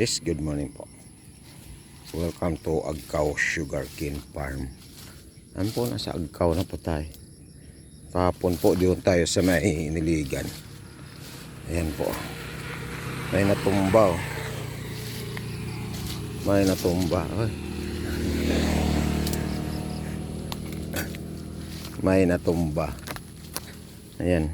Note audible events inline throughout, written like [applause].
Yes, good morning po. Welcome to Agkaw Sugarcane Farm. Ano po, nasa Agkaw na po tayo. Kahapon po, doon tayo sa may niligan. Ayan po. May natumba oh. May natumba. Ay. May natumba. Ayan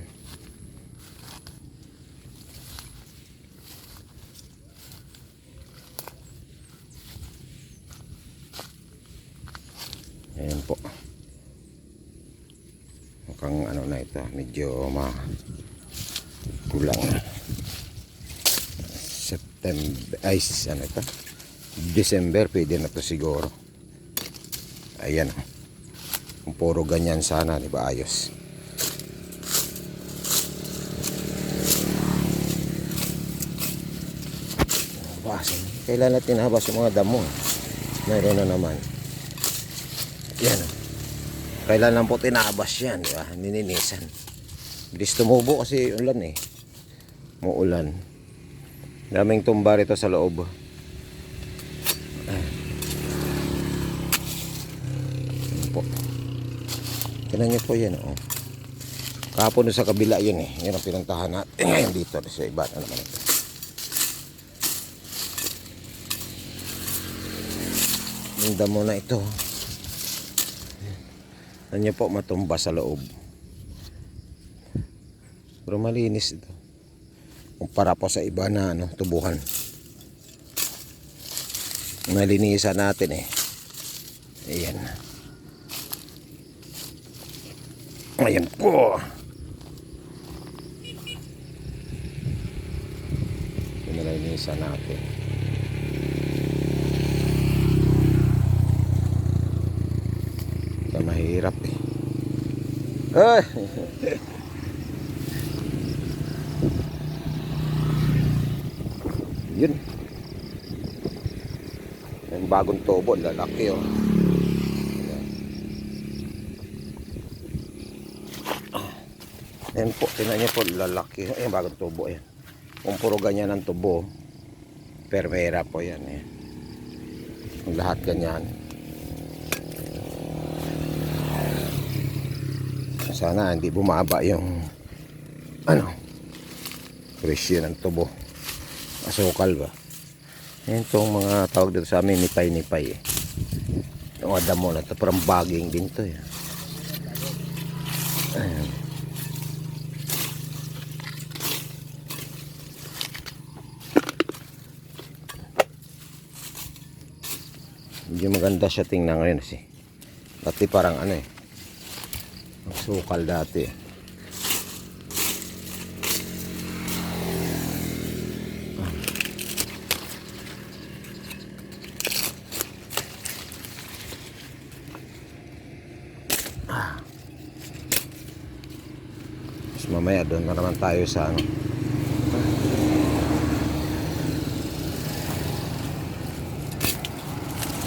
po. Mukhang ano na ito, medyo ma kulang. September, ay ano ito? December, pwede na to siguro. Ayan. Kung puro ganyan sana, di ba ayos? Basin. Kailan natin habas yung mga damo? Meron na naman. Yan. Kailan lang po tinabas yan, di ba? Nininisan. Bilis tumubo kasi ulan eh. Muulan. Daming tumba rito sa loob. Ah. Yan po. Tignan niyo po yan, oh. Doon sa kabila yun eh. Yan ang pinuntahan natin. Ngayon dito sa iba na naman ito. Yung damo na ito. Ano po matumba sa loob. Pero malinis ito. Kumpara po sa iba na ano, tubuhan. Malinisan natin eh. Ayan. Ayan po. Pinalinisan natin. Ito mahirap eh. Ay! [laughs] Yun. Yung bagong tubo, lalaki oh. Ayan po, tingnan niyo po, lalaki. Ayan, bagong tubo yan. Kung puro ganyan ang tubo, permera po yan. Kung lahat ganyan. Sana hindi bumaba yung ano, presyo ng tubo. Asukal ba? Yan itong mga tawag dito sa amin, nipay-nipay eh. Yung mga damo na ito, parang baging din to eh. Ayan. Medyo maganda siya tingnan ngayon kasi. Dati parang ano eh. Sukal dati eh. Mamaya doon na naman tayo sa ano.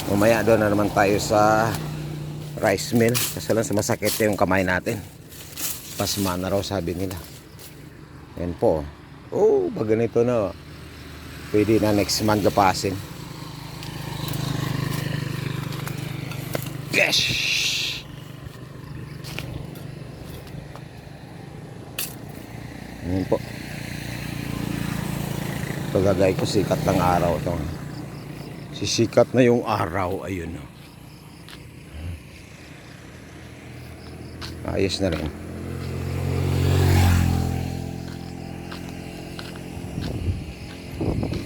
Mamaya doon na naman tayo sa rice mill. Kasi lang sa masakit yung kamay natin. Pasma na raw sabi nila. Yan po. Oh, pag ganito na. Pwede na next month gapasin. Yes! Yan po. Pagagay ko sikat ng araw to. Sisikat na yung araw. Ayun. oh. Ayos na rin.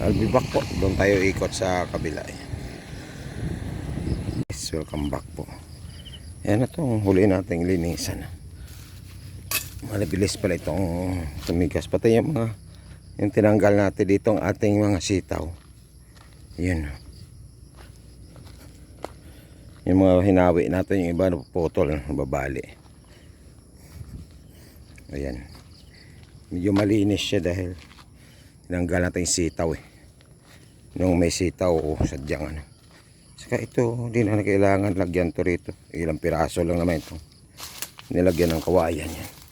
I'll be back po. Doon tayo ikot sa kabila. eh. Yes, welcome back po. Yan na itong huli nating linisan. Malibilis pala itong tumigas. Pati yung mga yung tinanggal natin dito ang ating mga sitaw. Yun. Yung mga hinawi natin, yung iba napuputol, babali. Ayan. Medyo malinis siya dahil tinanggal natin yung sitaw eh. Nung may sitaw, oh, sadyang ano. Saka ito, hindi na kailangan lagyan to rito. Ilang piraso lang naman ito. Nilagyan ng kawayan yan.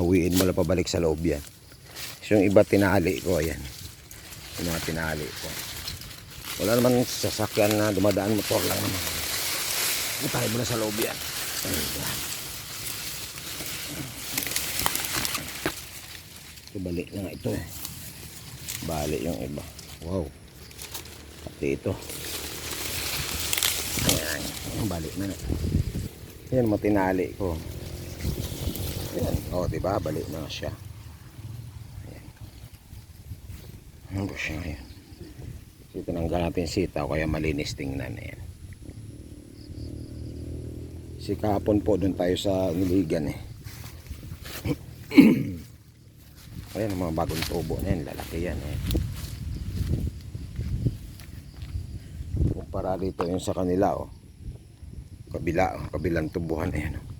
Hawiin mo lang pabalik sa loob yan. So, yung iba tinali ko, ayan. Yung mga tinali po. Wala naman sasakyan na dumadaan motor lang naman. Tayo muna sa loob yan. Ito balik na nga ito eh. Bali yung iba. Wow. Pati ito. Ayan. Balik na. Yan mga tinali ko. Ayan. O, diba? Balik na siya. Ayan. Ano ba siya ngayon? So, tinanggal natin sitaw kaya malinis tingnan. Ayan. Si kahapon po doon tayo sa niligan eh. [clears throat] Ayan ang mga bagong tubo na yan. Lalaki yan eh. Kumpara dito yung sa kanila oh. Kabila, oh. kabilang tubuhan. Ayan oh.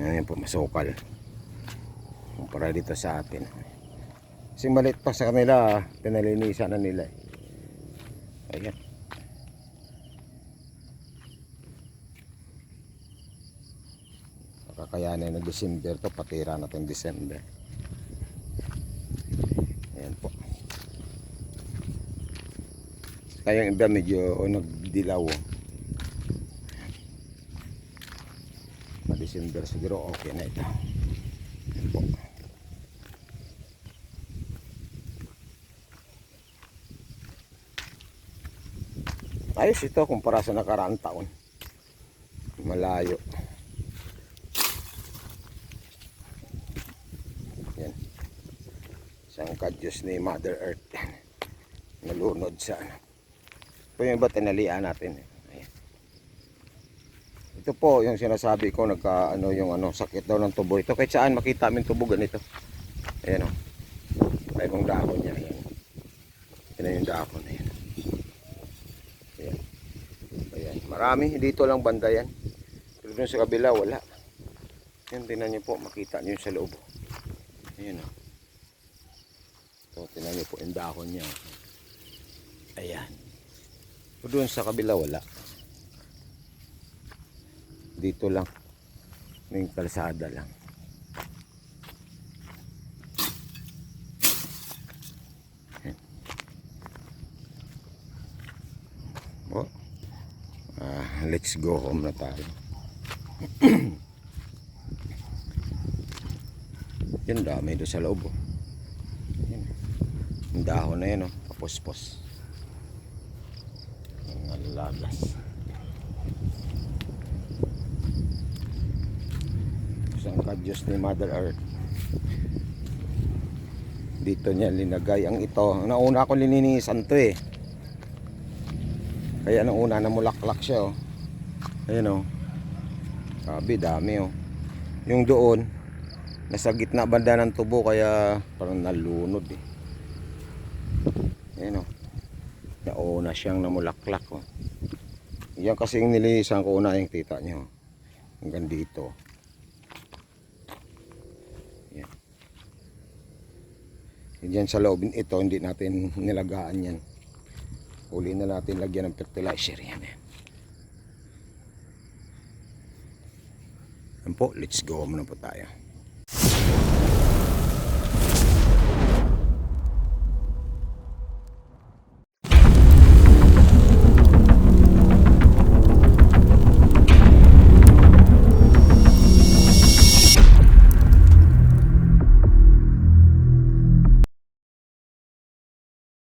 Ayan po, masukal. Kumpara dito sa atin. Kasi malit pa sa kanila, pinalinisan na nila eh. Ayan. Nakakayanin na December to, patira natin December. Ayan po. Kaya yung iba medyo oh, nagdilaw. oh. Ma December siguro okay na ito. Ayos ito kumpara sa nakaraang taon. Malayo. Yan. Isang kadyos ni Mother Earth. Nalunod sa ano. Ito yung iba tinalian natin. eh. Ayan. Ito po yung sinasabi ko nagka ano yung ano sakit daw ng tubo. Ito kahit saan makita min tubo ganito. Ayan o. Ay mong dahon niya. Ayan. Yan yung dahon. Ayan. Ayan. Ayan. Marami. Dito lang banda yan. Pero dun sa kabila wala. Yan tinan niyo po. Makita niyo sa loob. Ayan o. Ito tinan niyo po yung dahon niya. Ayan. Pero doon sa kabila wala. Dito lang. Yung kalsada lang. Oh. Ah, let's go home na tayo. [clears throat] Yan dami doon sa loob. Oh. Yan. Yung dahon na yan, oh. Kapuspos. Ang lagas. Isang kadyos ni Mother Earth. Dito niya linagay ang ito. Nauna ko lininisan to eh. Kaya nung una namulaklak siya oh. Ayan oh. Sabi dami oh. Yung doon nasa gitna banda ng tubo kaya parang nalunod eh. Ayan oh. Nauna siyang namulaklak oh. Yan kasi yung nilinisan ko una yung tita niyo. Hanggang dito. Yan. Yan sa loob ito hindi natin nilagaan yan. Uli na natin lagyan ng fertilizer yan. eh. Yan po, let's go muna po tayo.